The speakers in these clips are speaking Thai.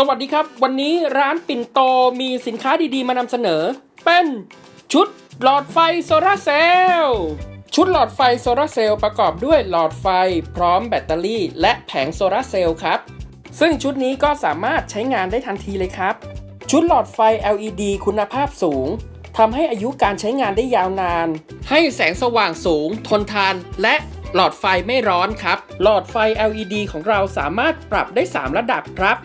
สวัสดีครับ วันนี้ร้านปิ่นโตมีสินค้าดีๆ มานำเสนอ เป็นชุดหลอดไฟโซลาเซลล์ชุดหลอดไฟโซลาเซลล์ประกอบด้วยหลอดไฟพร้อมแบตเตอรี่ และแผงโซลาเซลล์ครับ ซึ่งชุดนี้ก็สามารถใช้งานได้ทันทีเลยครับ ชุดหลอดไฟ LED คุณภาพสูงทำให้อายุการใช้งานได้ยาวนาน ให้แสงสว่างสูง ทนทาน และหลอดไฟไม่ร้อนครับ หลอดไฟ LED ของเราสามารถปรับได้ 3 ระดับครับ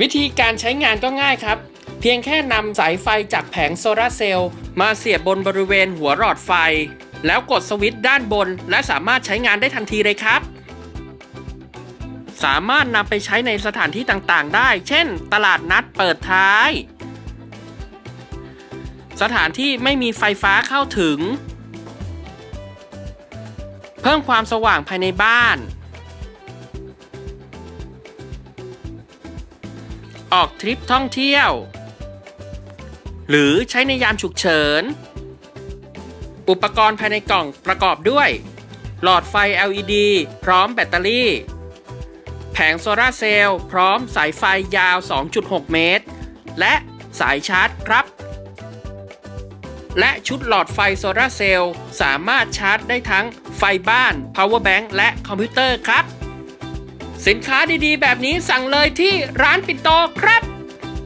วิธีการใช้งานก็ง่ายครับ เพียงแค่นำสายไฟจากแผงโซลาร์เซลล์มาเสียบบนบริเวณหัวหลอดไฟ แล้วกดสวิตช์ด้านบน และสามารถใช้งานได้ทันทีเลยครับ สามารถนำไปใช้ในสถานที่ต่างๆ ได้ เช่น ตลาดนัดเปิดท้าย สถานที่ไม่มีไฟฟ้าเข้าถึง เพิ่มความสว่างภายในบ้าน ออกทริปท่องเที่ยว หรือใช้ในยามฉุกเฉิน อุปกรณ์ภายในกล่องประกอบด้วย หลอดไฟ LED พร้อมแบตเตอรี่ แผงโซลาเซลล์พร้อมสายไฟยาว 2.6 เมตร และสายชาร์จครับ และชุดหลอดไฟโซลาเซลล์สามารถชาร์จได้ทั้งไฟบ้าน power bank และคอมพิวเตอร์ครับ สินค้าดีๆ แบบนี้สั่งเลยที่ร้านปิ่นโตครับ